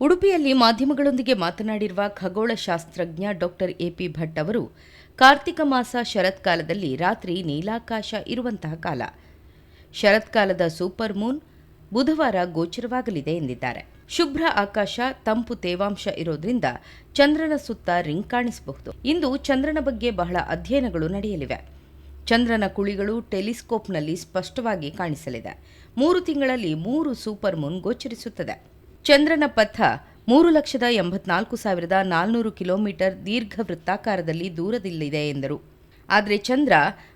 ಉಡುಪಿಯಲ್ಲಿ ಮಾಧ್ಯಮಗಳೊಂದಿಗೆ ಮಾತನಾಡಿರುವ ಖಗೋಳಶಾಸ್ತ್ರಜ್ಞ ಡಾಕ್ಟರ್ ಎಪಿ ಭಟ್ ಅವರು, ಕಾರ್ತಿಕ ಮಾಸ ಶರತ್ಕಾಲದಲ್ಲಿ ರಾತ್ರಿ ನೀಲಾಕಾಶ ಇರುವಂತಹ ಕಾಲ. ಶರತ್ಕಾಲದ ಸೂಪರ್ ಮೂನ್ ಬುಧವಾರ ಗೋಚರವಾಗಲಿದೆ ಎಂದಿದ್ದಾರೆ. ಶುಭ್ರ ಆಕಾಶ, ತಂಪು ತೇವಾಂಶ ಇರೋದ್ರಿಂದ ಚಂದ್ರನ ಸುತ್ತ ರಿಂಗ್ ಕಾಣಿಸಬಹುದು. ಇಂದು ಚಂದ್ರನ ಬಗ್ಗೆ ಬಹಳ ಅಧ್ಯಯನಗಳು ನಡೆಯಲಿವೆ. ಚಂದ್ರನ ಕುಳಿಗಳು ಟೆಲಿಸ್ಕೋಪ್ನಲ್ಲಿ ಸ್ಪಷ್ಟವಾಗಿ ಕಾಣಿಸಲಿದೆ. ಮೂರು ತಿಂಗಳಲ್ಲಿ ಮೂರು ಸೂಪರ್ ಮೂನ್ ಗೋಚರಿಸುತ್ತದೆ. ಚಂದ್ರನ ಪಥ ಮೂರು ಲಕ್ಷದ ಎಂಬತ್ನಾಲ್ಕು ಸಾವಿರದ ನಾಲ್ನೂರು ಕಿಲೋಮೀಟರ್ ದೀರ್ಘ ವೃತ್ತಾಕಾರದಲ್ಲಿ ದೂರದಲ್ಲಿದೆ ಎಂದರು. ಆದರೆ ಚಂದ್ರ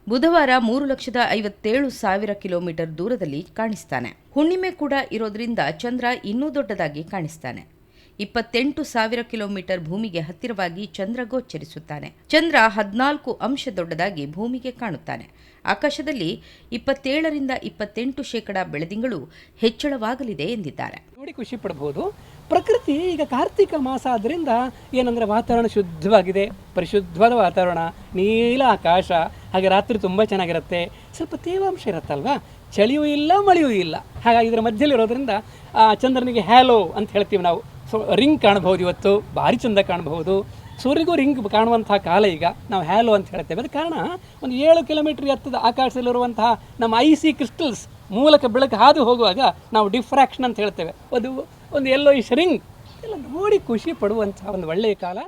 ಬುಧವಾರ ಮೂರು ಲಕ್ಷದ ಐವತ್ತೇಳು ಸಾವಿರ ಕಿಲೋಮೀಟರ್ ದೂರದಲ್ಲಿ ಕಾಣಿಸ್ತಾನೆ. ಹುಣ್ಣಿಮೆ ಕೂಡ ಇರೋದ್ರಿಂದ ಚಂದ್ರ ಇನ್ನೂ ದೊಡ್ಡದಾಗಿ ಕಾಣಿಸ್ತಾನೆ. ಇಪ್ಪತ್ತೆಂಟು ಸಾವಿರ ಕಿಲೋಮೀಟರ್ ಭೂಮಿಗೆ ಹತ್ತಿರವಾಗಿ ಚಂದ್ರ ಗೋಚರಿಸುತ್ತಾನೆ. ಚಂದ್ರ ಹದಿನಾಲ್ಕು ಅಂಶ ದೊಡ್ಡದಾಗಿ ಭೂಮಿಗೆ ಕಾಣುತ್ತಾನೆ. ಆಕಾಶದಲ್ಲಿ ಇಪ್ಪತ್ತೇಳರಿಂದ ಇಪ್ಪತ್ತೆಂಟು ಶೇಕಡ ಬೆಳದಿಂಗಳು ಹೆಚ್ಚಳವಾಗಲಿದೆ ಎಂದಿದ್ದಾರೆ. ನೋಡಿ ಖುಷಿ ಪಡ್ಬೋದು. ಪ್ರಕೃತಿ ಈಗ ಕಾರ್ತಿಕ ಮಾಸ ಆದ್ದರಿಂದ ಏನಂದರೆ ವಾತಾವರಣ ಶುದ್ಧವಾಗಿದೆ. ಪರಿಶುದ್ಧವಾದ ವಾತಾವರಣ, ನೀಲ ಆಕಾಶ, ಹಾಗೆ ರಾತ್ರಿ ತುಂಬ ಚೆನ್ನಾಗಿರುತ್ತೆ. ಸ್ವಲ್ಪ ತೇವಾಂಶ ಇರುತ್ತಲ್ವಾ? ಚಳಿಯೂ ಇಲ್ಲ, ಮಳೆಯೂ ಇಲ್ಲ. ಹಾಗಾಗಿ ಇದರ ಮಧ್ಯದಲ್ಲಿರೋದ್ರಿಂದ ಚಂದ್ರನಿಗೆ ಹ್ಯಾಲೋ ಅಂತ ಹೇಳ್ತೀವಿ ನಾವು. ಸೊ ರಿಂಗ್ ಕಾಣಬಹುದು ಇವತ್ತು, ಭಾರಿ ಚಂದ ಕಾಣಬಹುದು. ಸೂರ್ಯಗೂ ರಿಂಗ್ ಕಾಣುವಂತಹ ಕಾಲ ಈಗ ನಾವು ಹ್ಯಾಲೋ ಅಂತ ಹೇಳ್ತೇವೆ. ಅದು ಕಾರಣ ಒಂದು ಏಳು ಕಿಲೋಮೀಟರ್ ಎತ್ತದ ಆಕಾಶದಲ್ಲಿರುವಂತಹ ನಮ್ಮ ಐ ಸಿ ಕ್ರಿಸ್ಟಲ್ಸ್ ಮೂಲಕ ಬೆಳಕು ಹಾದು ಹೋಗುವಾಗ ನಾವು ಡಿಫ್ರಾಕ್ಷನ್ ಅಂತ ಹೇಳ್ತೇವೆ. ಅದು ಒಂದು ಎಲ್ಲೋ ಈ ರಿಂಗ್ ಎಲ್ಲ ನೋಡಿ ಖುಷಿ ಪಡುವಂತಹ ಒಂದು ಒಳ್ಳೆಯ ಕಾಲ.